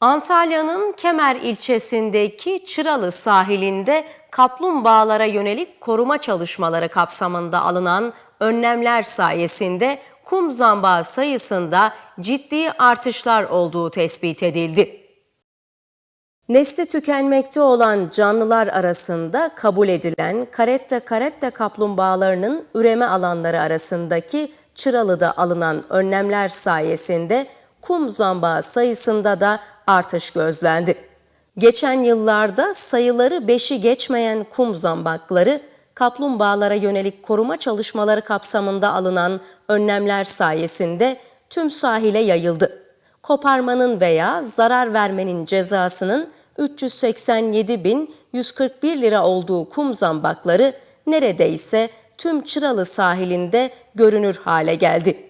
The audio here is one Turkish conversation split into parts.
Antalya'nın Kemer ilçesindeki Çıralı sahilinde kaplumbağalara yönelik koruma çalışmaları kapsamında alınan önlemler sayesinde kum zambağı sayısında ciddi artışlar olduğu tespit edildi. Nesli tükenmekte olan canlılar arasında kabul edilen karette karette kaplumbağalarının üreme alanları arasındaki Çıralı'da alınan önlemler sayesinde kum zambağı sayısında da artış gözlendi. Geçen yıllarda sayıları 5'i geçmeyen kum zambakları kaplumbağalara yönelik koruma çalışmaları kapsamında alınan önlemler sayesinde tüm sahile yayıldı. Koparmanın veya zarar vermenin cezasının 387.141 lira olduğu kum zambakları neredeyse tüm Çıralı sahilinde görünür hale geldi.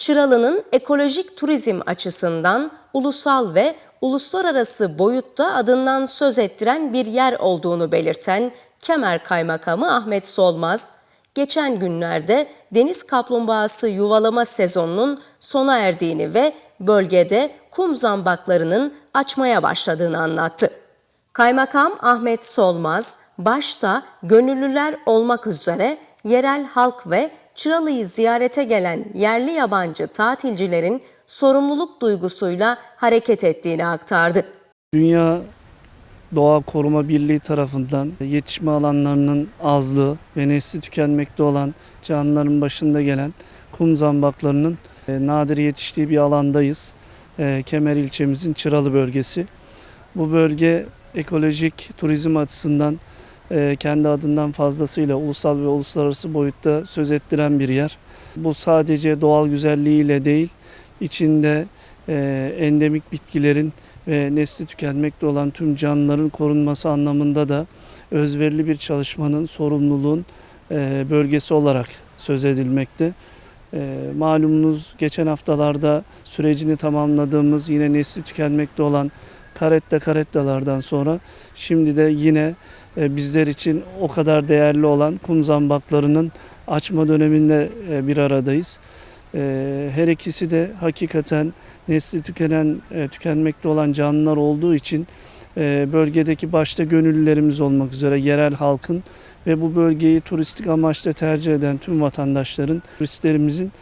Çıralı'nın ekolojik turizm açısından ulusal ve uluslararası boyutta adından söz ettiren bir yer olduğunu belirten Kemer Kaymakamı Ahmet Solmaz, geçen günlerde deniz kaplumbağası yuvalama sezonunun sona erdiğini ve bölgede kum zambaklarının açmaya başladığını anlattı. Kaymakam Ahmet Solmaz, başta gönüllüler olmak üzere yerel halk ve Çıralı'yı ziyarete gelen yerli yabancı tatilcilerin sorumluluk duygusuyla hareket ettiğini aktardı. Dünya Doğa Koruma Birliği tarafından yetişme alanlarının azlığı ve nesli tükenmekte olan canlıların başında gelen kum zambaklarının e, nadir yetiştiği bir alandayız. E, Kemer ilçemizin Çıralı bölgesi. Bu bölge ekolojik turizm açısından kendi adından fazlasıyla ulusal ve uluslararası boyutta söz ettiren bir yer. Bu sadece doğal güzelliğiyle değil, içinde e, endemik bitkilerin ve nesli tükenmekte olan tüm canlıların korunması anlamında da özverili bir çalışmanın, sorumluluğun e, bölgesi olarak söz edilmekte. E, malumunuz geçen haftalarda sürecini tamamladığımız yine nesli tükenmekte olan karette karettalardan sonra şimdi de yine e, bizler için o kadar değerli olan kum zambaklarının açma döneminde e, bir aradayız. E, Her ikisi de hakikaten nesli tükenen, e, tükenmekte olan canlılar olduğu için e, bölgedeki başta gönüllülerimiz olmak üzere yerel halkın ve bu bölgeyi turistik amaçla tercih eden tüm vatandaşların, turistlerimizin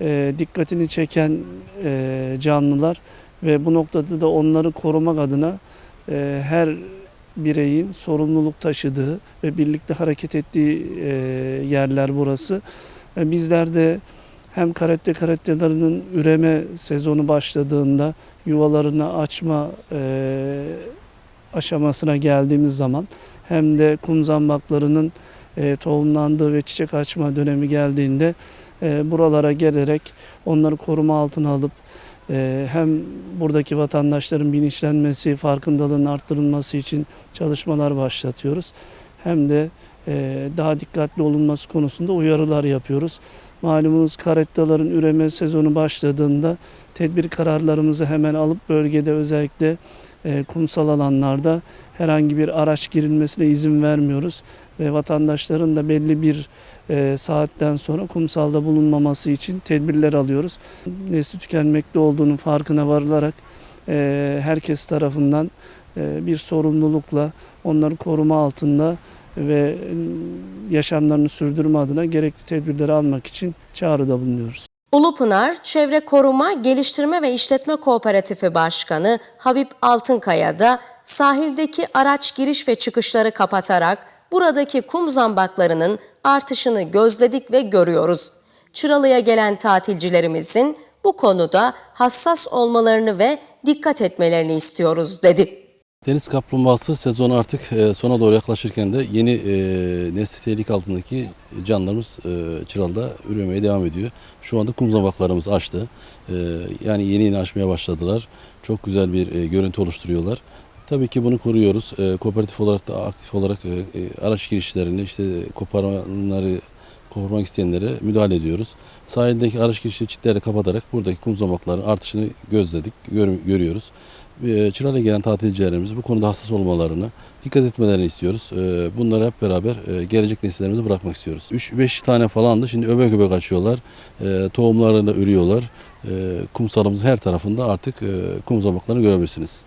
e, dikkatini çeken e, canlılar ve bu noktada da onları korumak adına e, her bireyin sorumluluk taşıdığı ve birlikte hareket ettiği e, yerler burası. E, bizler de hem karette karettelerinin üreme sezonu başladığında yuvalarını açma e, aşamasına geldiğimiz zaman hem de kum zambaklarının e, tohumlandığı ve çiçek açma dönemi geldiğinde e, buralara gelerek onları koruma altına alıp hem buradaki vatandaşların bilinçlenmesi, farkındalığının arttırılması için çalışmalar başlatıyoruz. Hem de e, daha dikkatli olunması konusunda uyarılar yapıyoruz. Malumunuz karettaların üreme sezonu başladığında tedbir kararlarımızı hemen alıp bölgede özellikle e, kumsal alanlarda herhangi bir araç girilmesine izin vermiyoruz ve vatandaşların da belli bir e, saatten sonra kumsalda bulunmaması için tedbirler alıyoruz. Nesli tükenmekte olduğunun farkına varılarak e, herkes tarafından e, bir sorumlulukla onları koruma altında ve yaşamlarını sürdürme adına gerekli tedbirleri almak için çağrıda bulunuyoruz. Ulupınar Çevre Koruma, Geliştirme ve İşletme Kooperatifi Başkanı Habib Altınkaya da sahildeki araç giriş ve çıkışları kapatarak buradaki kum zambaklarının artışını gözledik ve görüyoruz. Çıralı'ya gelen tatilcilerimizin bu konuda hassas olmalarını ve dikkat etmelerini istiyoruz dedi. Deniz kaplumbağası sezonu artık e, sona doğru yaklaşırken de yeni e, nesli tehlike altındaki canlılarımız e, Çıralı'da üremeye devam ediyor. Şu anda kum zambaklarımız açtı. Yani yeni yeni açmaya başladılar. Çok güzel bir görüntü oluşturuyorlar. Tabii ki bunu koruyoruz. E, kooperatif olarak da aktif olarak e, e, araç girişlerini, işte koparmaları, koparmak isteyenlere müdahale ediyoruz. Sahildeki araç girişi çitleri kapatarak buradaki kum zambakların artışını gözledik, gör- görüyoruz. E, Çıralı'ya gelen tatilcilerimiz bu konuda hassas olmalarını, dikkat etmelerini istiyoruz. E, Bunları hep beraber e, gelecek nesillerimize bırakmak istiyoruz. 3-5 tane falandı. Şimdi öbek öbek açıyorlar. E, Tohumlarını da ürüyorlar. e, kumsalımızın her tarafında artık e, kum zambaklarını görebilirsiniz.